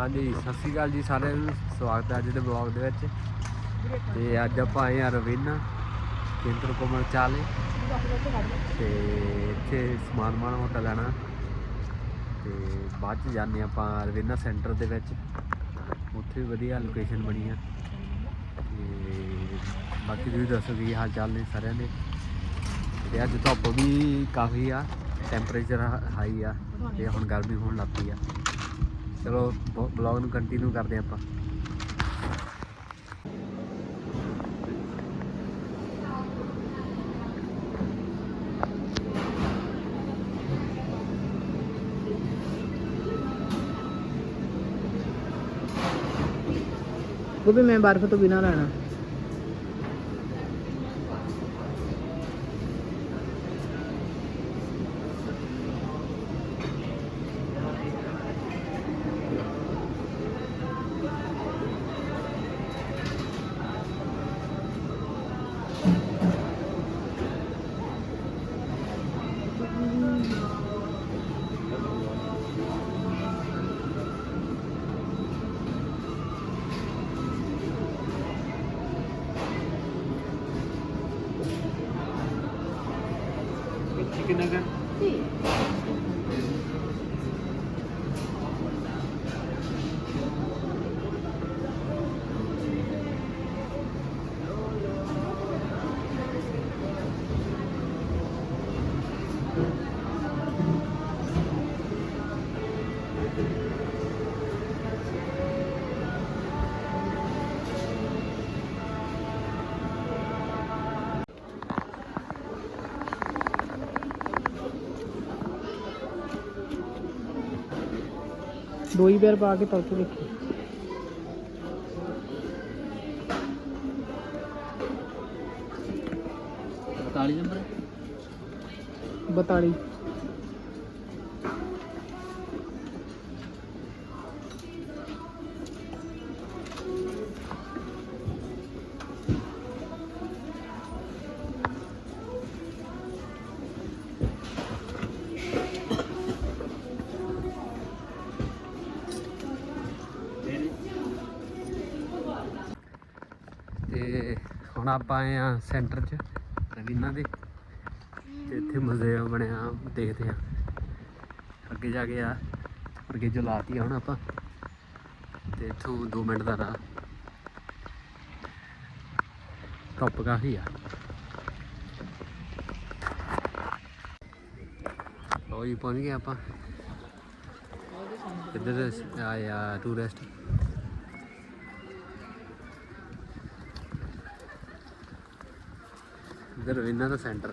ਹਾਂਜੀ, ਸਤਿ ਸ਼੍ਰੀ ਅਕਾਲ ਜੀ ਸਾਰਿਆਂ ਨੂੰ। ਸਵਾਗਤ ਹੈ ਅੱਜ ਦੇ ਬਲੌਗ ਦੇ ਵਿੱਚ। ਤੇ ਅੱਜ ਆਪਾਂ ਆਏ ਆ ਰਵੀਨਾ ਕੇਂਦਰ ਕੋਮਲ ਚਾਲੇ। ਤੇ ਇੱਥੇ ਸਮਾਨ ਮਾਨ ਹੋਟਲ ਲੈਣਾ। ਤੇ ਬਾਅਦ ਚ ਜਾਂਦੇ ਆਪਾਂ ਰਵੀਨਾ ਸੈਂਟਰ ਦੇ ਵਿੱਚ। ਉੱਥੇ ਵੀ ਵਧੀਆ ਲੋਕੇਸ਼ਨ ਬਣੀ ਆ। ਤੇ ਬਾਕੀ ਤੁਸੀਂ ਦੱਸੋ ਕੀ ਹਾਲ ਚਾਲ ਨੇ ਸਾਰਿਆਂ ਦੇ। ਤੇ ਅੱਜ ਧੁੱਪ ਵੀ ਕਾਫੀ ਆ ਟੈਂਪਰੇਚਰ ਹਾਈ ਆ। ਤੇ ਹੁਣ ਗਰਮੀ ਹੋਣ ਲੱਗ ਪਈ ਆ। ਚਲੋ ਬਲੌਗ ਨੂੰ ਕੰਟੀਨਿਊ ਕਰਦੇ ਆਪਾਂ। ਉਹ ਵੀ ਮੈਂ ਬਰਫ਼ ਤੋਂ ਬਿਨਾ ਲੈਣਾ ਦੋ ਹੀ ਬੇਰ ਪਾ ਕੇ ਤੜਕੇ ਦੇਖੀ ਬਤਾਲੀ ਨੰਬਰ 42 ਆਪਾਂ ਆਏ ਆ ਸੈਂਟਰ 'ਚ, ਰਵੀਨਾ ਦੇ। ਤੇ ਇੱਥੇ ਮੁਜ਼ੇਮ ਬਣਿਆ ਦੇਖਦੇ ਆ। ਅੱਗੇ ਜਾ ਕੇ ਆ, ਅੱਗੇ ਜੋ ਲਾਤੀ ਆ ਹੁਣ ਆਪਾਂ। ਤੇ ਇੱਥੋਂ 2 ਮਿੰਟ ਦਾ ਰਾਹ। ਧੁੱਪ ਕਾਫੀ ਆ। ਲਓ ਪਹੁੰਚ ਗਏ ਆਪਾਂ। ਇੱਧਰ ਆਇਆ ਟੂਰਿਸਟ ਇੱਧਰ ਇਹਨਾਂ ਦਾ ਸੈਂਟਰ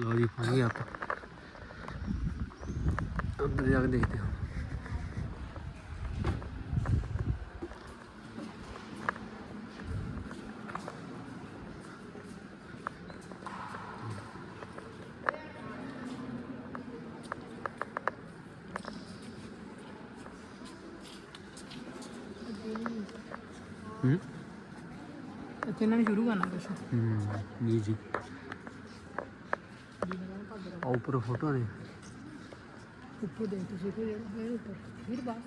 ਲੋ ਜੀ ਪਹੁੰਚ ਗਏ ਆਪਾਂ ਅੰਦਰ ਜਾ ਕੇ ਦੇਖਦੇ ਹਾਂ ਇੱਥੇ ਇਹਨਾਂ ਨੇ ਸ਼ੁਰੂ ਕਰਨਾ ਕੁਛ ਹੂੰ, ਜੀ ਜੀ। ਆ ਉੱਪਰ ਫੋਟੋ ਨੇ ਉੱਪਰ ਦੇਖ, ਤੁਸੀਂ ਕੋਈ ਜਿਹੜਾ ਹੈ ਉੱਪਰ ਫਿਰ ਬਾਹਰ।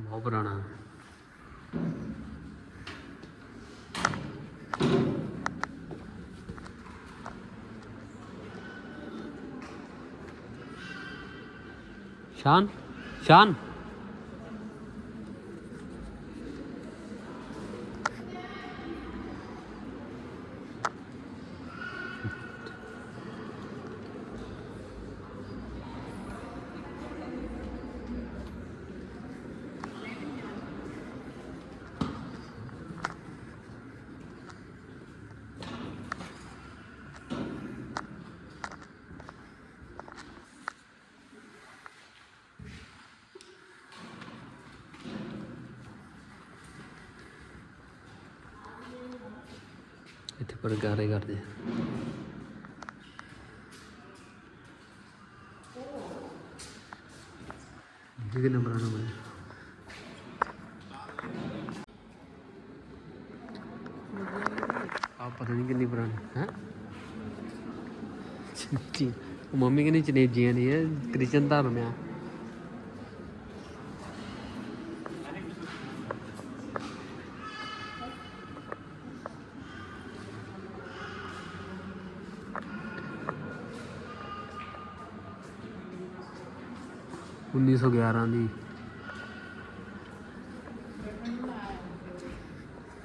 ਤਾਂ ਬਹੁਤ ਪੁਰਾਣਾ। ਸ਼ਾਨ ਸ਼ਾਨ ਇੱਥੇ ਪਰ ਗਾਰੇ ਕਰਦੇ ਆ। ਜਿਹਦੇ ਨੰਬਰਾਂ ਨੂੰ ਆ? ਪਤਾ ਨਹੀਂ ਕਿੰਨੀ ਪੁਰਾਣੀ, ਹੈ? ਚੀ ਮੰਮੀ ਕਹਿੰਦੀ ਚਨੇਜੀਆਂ ਨਹੀਂ ਹੈ ਕ੍ਰਿਸ਼ਨ ਧਰਮ ਆ। ਉੱਨੀ ਸੌ ਗਿਆਰਾਂ ਦੀ।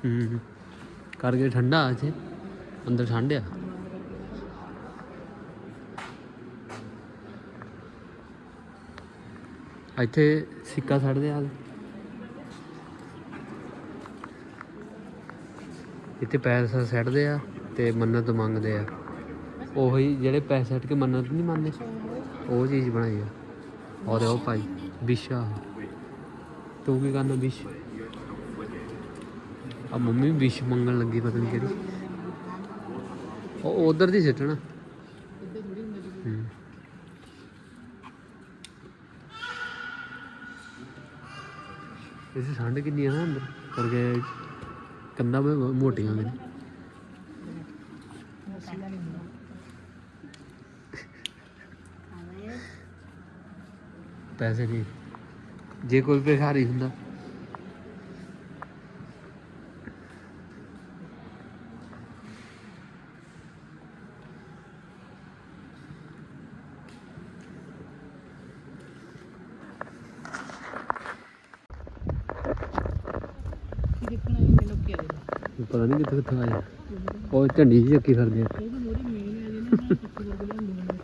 ਹੂੰ ਕਰਕੇ ਠੰਡਾ ਅੱਜ ਅੰਦਰ ਠੰਡ ਆ। ਇੱਥੇ ਸਿੱਕਾ ਛੱਡਦੇ ਆ। ਇੱਥੇ ਪੈਸਾ ਛੱਡਦੇ ਆ ਤੇ ਮੰਨਤ ਮੰਗਦੇ ਆ। ਉਹੀ ਜਿਹੜੇ ਪੈਸੇ ਛੱਡ ਕੇ ਮੰਨਤ ਨਹੀਂ ਮੰਨਦੇ, ਉਹ ਚੀਜ਼ ਬਣਾਈ ਆ। ਔਰ ਉਹ ਭਾਈ ਵਿਸ਼ਾ ਤੂੰ ਕੀ ਕਰਨਾ ਵਿਸ਼ ਆ ਮੰਮੀ ਵਿਸ਼ ਮੰਗਣ ਲੱਗੀ, ਪਤਾ ਨਹੀਂ ਕਿਹੜੀ। ਉਹ ਉਧਰ ਦੀ ਸਿੱਟਣਾ। ਇੱਦਾਂ ਥੋੜੀ ਇਸ ਠੰਡ ਕਿੰਨੀ ਆ ਅੰਦਰ? ਕਰਕੇ ਕੰਨਾਂ ਮੋਟੀਆਂ ਨੇ ਮੋਸੀ ਦਾ ਨਹੀਂ ਹੁੰਦਾ ਪੈਸੇ ਨਹੀਂ ਜੇ ਕੋਈ ਭਿਖਾਰੀ ਹੁੰਦਾ। ਪਤਾ ਨਹੀਂ ਕਿੱਥੇ ਕਿੱਥੇ ਆਇਆ ਉਹ ਝੰਡੀ ਜਿਹੀ ਚੱਕੀ ਫਿਰਦੇ ਆ ਇਹ ਵੀ ਮੋਰੀ ਮੇਨ ਹੈ ਜਿਹਨੇ ਨਾ ਕਿੱਥੇ ਵਰਗ ਲਿਆਉਂਦੇ ਨੇ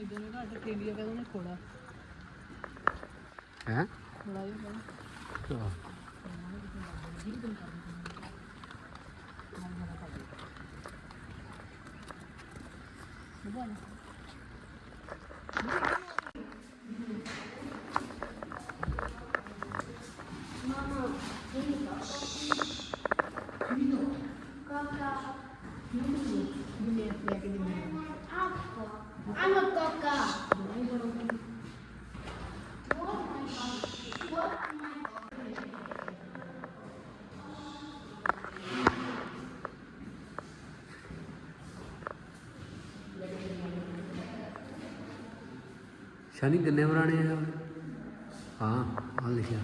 ਨਹੀਂ ਦੋਨੇ ਘੱਟ ਕੇ ਇੰਡੀਆ ਕਹਿੰਦੇ ਨੇ ਖੋੜਾ ਹੈ ਖੋੜਾ ਜਿਹਾ ਕਹਿੰਦੇ ਬੋਲ Hanno coca. ਸ਼ਾਨੀ ਕਿੰਨੇ ਪੁਰਾਣੇ ਆ? ਹਾਂ ਆ ਲਿਖਿਆ।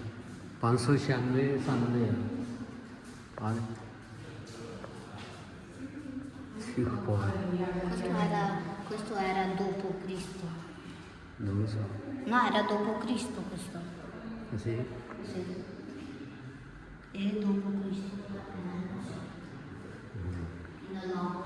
596 ਸਾਲ ਦੇ ਆ। ਆ ਠੀਕ ਪੋਏ Questo era, dopo Cristo. non lo so No, era dopo Cristo questo. sì Sì. E dopo Cristo. No, no.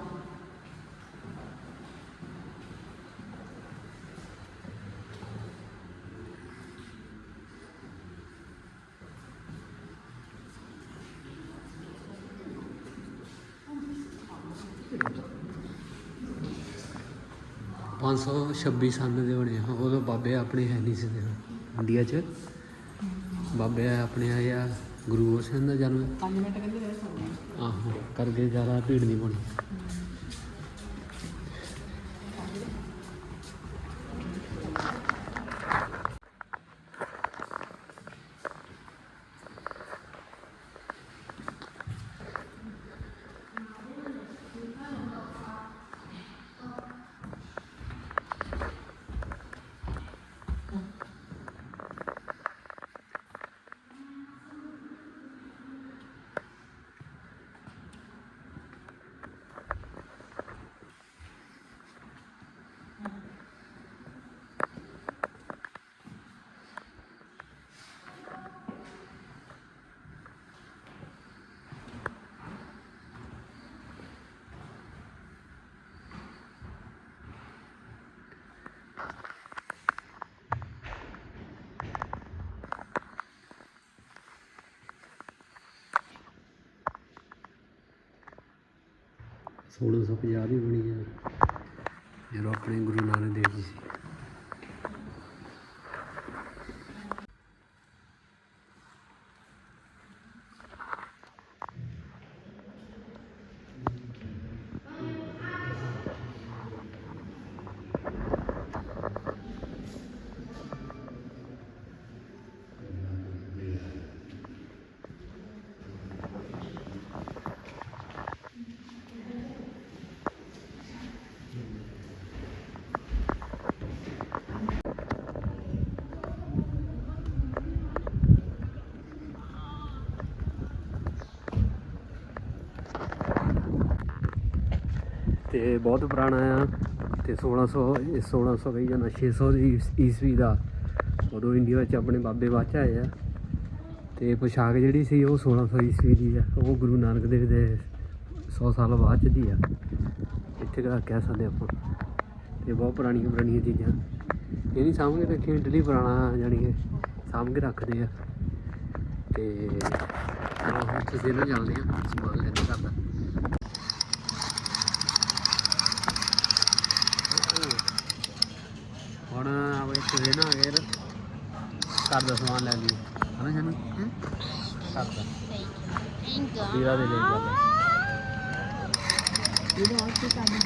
ਪੰਜ ਸੌ ਛੱਬੀ ਸਾਲ ਦੇ ਬਣੇ ਆ। ਉਦੋਂ ਬਾਬੇ ਆਪਣੇ ਹੈ ਨਹੀਂ ਸੀ ਇੰਡੀਆ 'ਚ ਬਾਬੇ ਆਪਣੇ ਆਏ ਆ ਗੁਰੂ ਗੋਬਿੰਦ ਸਿੰਘ ਦਾ ਜਨਮ। 5 ਮਿੰਟ ਕਹਿੰਦੇ ਰਹਿ ਸਕਦੇ ਆਹੋ ਕਰਕੇ ਜ਼ਿਆਦਾ ਭੀੜ ਨਹੀਂ ਬਣੀ। 1650 ਦੀ ਬਣੀ ਹੈ ਜਦੋਂ ਆਪਣੇ ਗੁਰੂ ਨਾਨਕ ਦੇਵ ਜੀ ਸੀ। ਤੇ ਬਹੁਤ ਪੁਰਾਣਾ ਆ ਤੇ 1600 ਇਹ 1600 ਕਹੀ ਜਾਂਦਾ 600 ਦੀ ਈਸਵੀ ਦਾ ਉਦੋਂ ਇੰਡੀਆ ਵਿੱਚ ਆਪਣੇ ਬਾਬੇ ਬਾਚ ਆਏ ਆ। ਤੇ ਪੋਸ਼ਾਕ ਜਿਹੜੀ ਸੀ ਉਹ 1600 ਈਸਵੀ ਦੀ ਆ, ਉਹ ਗੁਰੂ ਨਾਨਕ ਦੇਵ ਦੇ 100 ਸਾਲ ਬਾਅਦ 'ਚ ਦੀ ਆ। ਇੱਥੇ ਦਾ ਕਹਿ ਸਕਦੇ ਆਪਾਂ। ਤੇ ਬਹੁਤ ਪੁਰਾਣੀਆਂ ਪੁਰਾਣੀਆਂ ਚੀਜ਼ਾਂ। ਇਹ ਨਹੀਂ ਸਾਂਭ ਕੇ ਰੱਖੀਆਂ ਇਟਲੀ ਪੁਰਾਣਾ ਜਾਣੀ ਕਿ ਸਾਂਭ ਕੇ ਰੱਖਦੇ ਆ। ਤੇ ਆਹ ਹੁਣ ਤੁਸੀਂ ਨਾ ਜਾਂਦੇ ਆ, ਸਮਾਨ ਲੈਣ ਕਰਦਾ ਹੁਣ ਆਵੇ ਤੁਸੀਂ ਨਾ ਅਗਰ ਘਰ ਦਾ ਸਮਾਨ ਲੈ ਲਈ ਹਨਾ ਜਾਨੂੰ ਘਰ ਦਾ। ਵੀਰਾ ਦੇ ਲਈ ਜਾਂਦਾ ਇਹਦਾ ਹੋਰ ਕੀ ਕੰਮ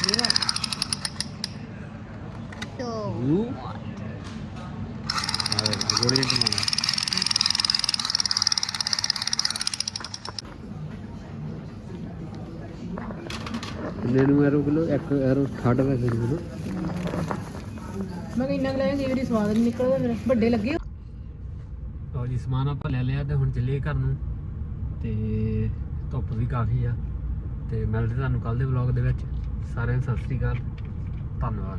ਮੇਰਾ। So, ਉਹ ਆਵੇ ਗੋਲੀਆਂ ਚਲਾਉਣਾ ਕਿੰਨੇ ਨੂੰ ਐਰੋ ਕਿਲੋ ਇੱਕ ਐਰੋ 60 ਪੈਸੇ ਦੀ ਕਿਲੋ। ਮੈਂ ਇੰਨਾ ਕੁ ਲੈ ਜਿਹੜੀ ਸਵਾਦ ਨਹੀਂ ਨਿਕਲਦਾ ਫਿਰ ਵੱਡੇ ਲੱਗੇ ਲਓ ਜੀ ਸਮਾਨ ਆਪਾਂ ਲੈ ਲਿਆ ਤੇ ਹੁਣ ਚੱਲੀਏ ਘਰ ਨੂੰ। ਤੇ ਧੁੱਪ ਵੀ ਕਾਫੀ ਆ। ਤੇ ਮਿਲਦੇ ਤੁਹਾਨੂੰ ਕੱਲ ਦੇ ਵਲੌਗ ਦੇ ਵਿੱਚ। ਸਾਰਿਆਂ ਨੂੰ ਸਤਿ ਸ੍ਰੀ ਅਕਾਲ। ਧੰਨਵਾਦ।